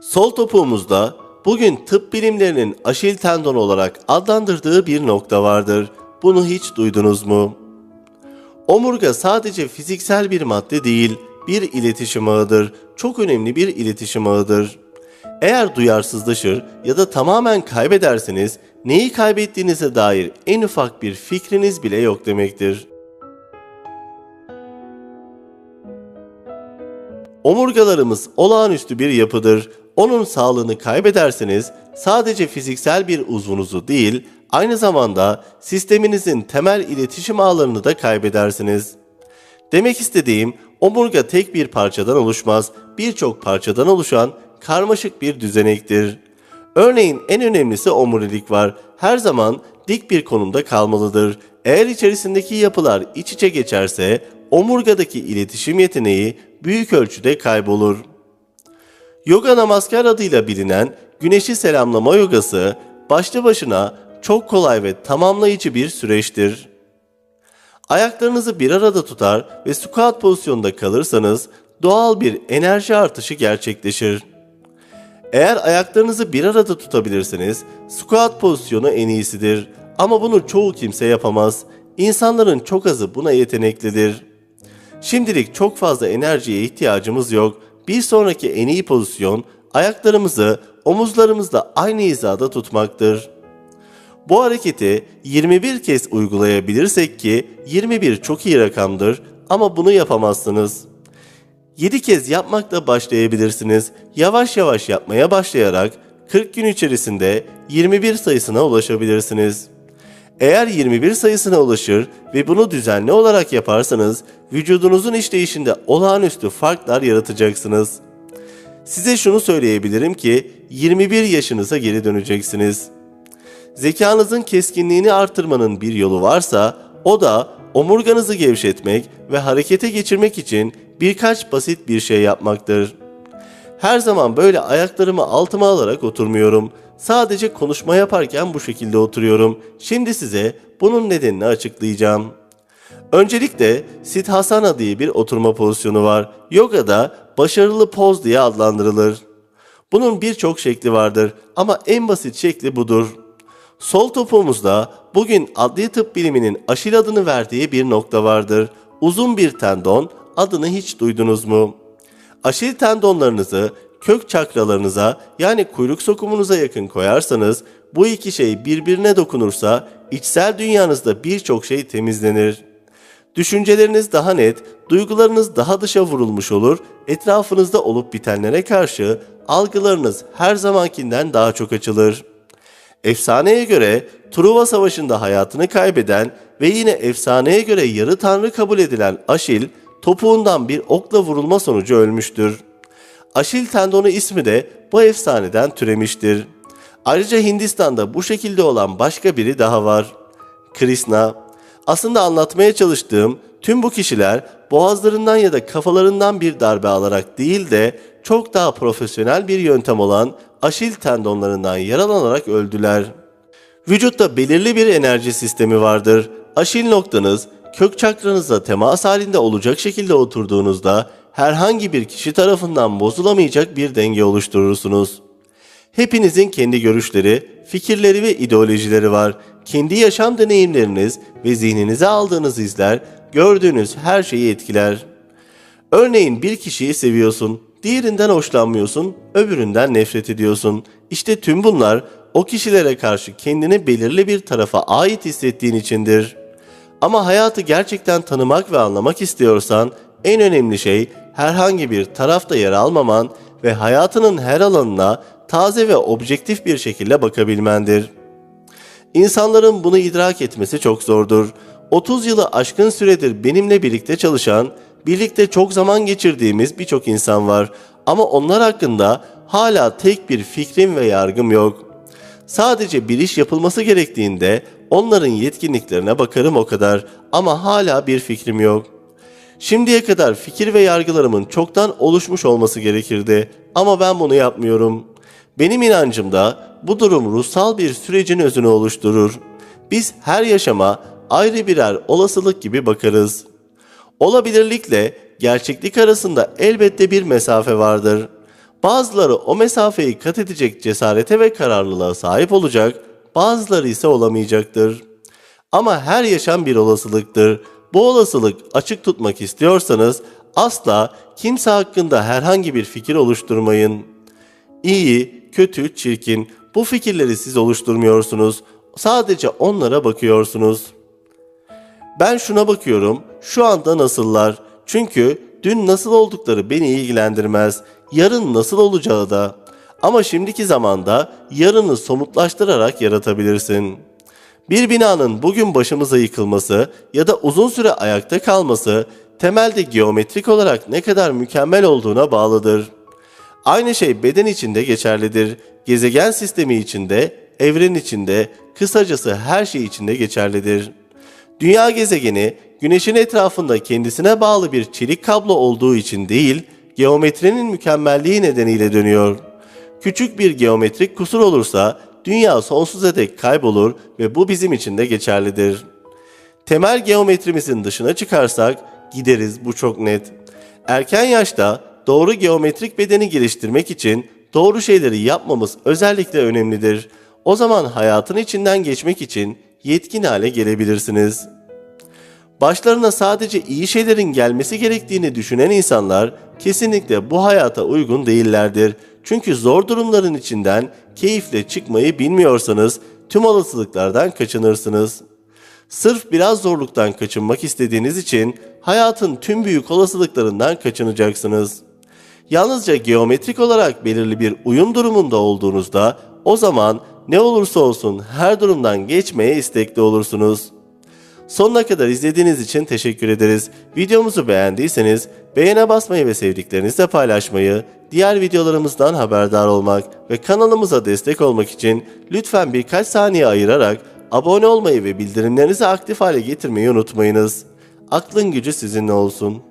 Sol topuğumuzda bugün tıp bilimlerinin aşil tendon olarak adlandırdığı bir nokta vardır. Bunu hiç duydunuz mu? Omurga sadece fiziksel bir madde değil, bir iletişim ağıdır. Çok önemli bir iletişim ağıdır. Eğer duyarsızlaşır ya da tamamen kaybederseniz neyi kaybettiğinize dair en ufak bir fikriniz bile yok demektir. Omurgalarımız olağanüstü bir yapıdır. Onun sağlığını kaybederseniz sadece fiziksel bir uzvunuzu değil, aynı zamanda sisteminizin temel iletişim ağlarını da kaybedersiniz. Demek istediğim omurga tek bir parçadan oluşmaz, birçok parçadan oluşan karmaşık bir düzenektir. Örneğin en önemlisi omurilik var. Her zaman dik bir konumda kalmalıdır. Eğer içerisindeki yapılar iç içe geçerse omurgadaki iletişim yeteneği büyük ölçüde kaybolur. Yoga Namaskar adıyla bilinen güneşi selamlama yogası başlı başına çok kolay ve tamamlayıcı bir süreçtir. Ayaklarınızı bir arada tutar ve squat pozisyonda kalırsanız doğal bir enerji artışı gerçekleşir. Eğer ayaklarınızı bir arada tutabilirseniz squat pozisyonu en iyisidir. Ama bunu çoğu kimse yapamaz. İnsanların çok azı buna yeteneklidir. Şimdilik çok fazla enerjiye ihtiyacımız yok. Bir sonraki en iyi pozisyon ayaklarımızı omuzlarımızla aynı hizada tutmaktır. Bu hareketi 21 kez uygulayabilirsek ki 21 çok iyi rakamdır ama bunu yapamazsınız. 7 kez yapmakla başlayabilirsiniz. Yavaş yavaş yapmaya başlayarak 40 gün içerisinde 21 sayısına ulaşabilirsiniz. Eğer 21 sayısına ulaşır ve bunu düzenli olarak yaparsanız vücudunuzun işleyişinde olağanüstü farklar yaratacaksınız. Size şunu söyleyebilirim ki 21 yaşınıza geri döneceksiniz. Zekanızın keskinliğini artırmanın bir yolu varsa o da omurganızı gevşetmek ve harekete geçirmek için birkaç basit bir şey yapmaktır. Her zaman böyle ayaklarımı altıma alarak oturmuyorum. Sadece konuşma yaparken bu şekilde oturuyorum. Şimdi size bunun nedenini açıklayacağım. Öncelikle Siddhasana diye bir oturma pozisyonu var. Yogada başarılı poz diye adlandırılır. Bunun birçok şekli vardır ama en basit şekli budur. Sol topuğumuzda bugün adli tıp biliminin aşil adını verdiği bir nokta vardır. Uzun bir tendon, adını hiç duydunuz mu? Aşil tendonlarınızı kök çakralarınıza yani kuyruk sokumunuza yakın koyarsanız bu iki şey birbirine dokunursa içsel dünyanızda birçok şey temizlenir. Düşünceleriniz daha net, duygularınız daha dışa vurulmuş olur, etrafınızda olup bitenlere karşı algılarınız her zamankinden daha çok açılır. Efsaneye göre Truva Savaşı'nda hayatını kaybeden ve yine efsaneye göre yarı tanrı kabul edilen Aşil, topuğundan bir okla vurulma sonucu ölmüştür. Aşil tendonu ismi de bu efsaneden türemiştir. Ayrıca Hindistan'da bu şekilde olan başka biri daha var. Krishna. Aslında anlatmaya çalıştığım tüm bu kişiler boğazlarından ya da kafalarından bir darbe alarak değil de çok daha profesyonel bir yöntem olan aşil tendonlarından yaralanarak öldüler. Vücutta belirli bir enerji sistemi vardır. Aşil noktanız kök çakranızla temas halinde olacak şekilde oturduğunuzda herhangi bir kişi tarafından bozulamayacak bir denge oluşturursunuz. Hepinizin kendi görüşleri, fikirleri ve ideolojileri var. Kendi yaşam deneyimleriniz ve zihninize aldığınız izler gördüğünüz her şeyi etkiler. Örneğin bir kişiyi seviyorsun, diğerinden hoşlanmıyorsun, öbüründen nefret ediyorsun. İşte tüm bunlar o kişilere karşı kendini belirli bir tarafa ait hissettiğin içindir. Ama hayatı gerçekten tanımak ve anlamak istiyorsan en önemli şey herhangi bir tarafta yer almaman ve hayatının her alanına taze ve objektif bir şekilde bakabilmendir. İnsanların bunu idrak etmesi çok zordur. 30 yılı aşkın süredir benimle birlikte çalışan, birlikte çok zaman geçirdiğimiz birçok insan var ama onlar hakkında hala tek bir fikrim ve yargım yok. Sadece bir iş yapılması gerektiğinde onların yetkinliklerine bakarım o kadar ama hala bir fikrim yok. Şimdiye kadar fikir ve yargılarımın çoktan oluşmuş olması gerekirdi ama ben bunu yapmıyorum. Benim inancımda bu durum ruhsal bir sürecin özünü oluşturur. Biz her yaşama ayrı birer olasılık gibi bakarız. Olabilirlikle gerçeklik arasında elbette bir mesafe vardır. Bazıları o mesafeyi kat edecek cesarete ve kararlılığa sahip olacak, bazıları ise olamayacaktır. Ama her yaşam bir olasılıktır. Bu olasılık açık tutmak istiyorsanız asla kimse hakkında herhangi bir fikir oluşturmayın. İyi, kötü, çirkin bu fikirleri siz oluşturmuyorsunuz. Sadece onlara bakıyorsunuz. Ben şuna bakıyorum, şu anda nasıllar? Çünkü dün nasıl oldukları beni ilgilendirmez. Yarın nasıl olacağı da. Ama şimdiki zamanda yarını somutlaştırarak yaratabilirsin. Bir binanın bugün başımıza yıkılması ya da uzun süre ayakta kalması temelde geometrik olarak ne kadar mükemmel olduğuna bağlıdır. Aynı şey beden içinde geçerlidir. Gezegen sistemi içinde, evren içinde, kısacası her şey içinde geçerlidir. Dünya gezegeni Güneş'in etrafında kendisine bağlı bir çelik kablo olduğu için değil, geometrinin mükemmelliği nedeniyle dönüyor. Küçük bir geometrik kusur olursa dünya sonsuza dek kaybolur ve bu bizim için de geçerlidir. Temel geometrimizin dışına çıkarsak gideriz bu çok net. Erken yaşta doğru geometrik bedeni geliştirmek için doğru şeyleri yapmamız özellikle önemlidir. O zaman hayatın içinden geçmek için yetkin hale gelebilirsiniz. Başlarına sadece iyi şeylerin gelmesi gerektiğini düşünen insanlar kesinlikle bu hayata uygun değillerdir. Çünkü zor durumların içinden keyifle çıkmayı bilmiyorsanız tüm olasılıklardan kaçınırsınız. Sırf biraz zorluktan kaçınmak istediğiniz için hayatın tüm büyük olasılıklarından kaçınacaksınız. Yalnızca geometrik olarak belirli bir uyum durumunda olduğunuzda o zaman ne olursa olsun her durumdan geçmeye istekli olursunuz. Sonuna kadar izlediğiniz için teşekkür ederiz. Videomuzu beğendiyseniz beğene basmayı ve sevdiklerinizle paylaşmayı, diğer videolarımızdan haberdar olmak ve kanalımıza destek olmak için lütfen birkaç saniye ayırarak abone olmayı ve bildirimlerinizi aktif hale getirmeyi unutmayınız. Aklın gücü sizinle olsun.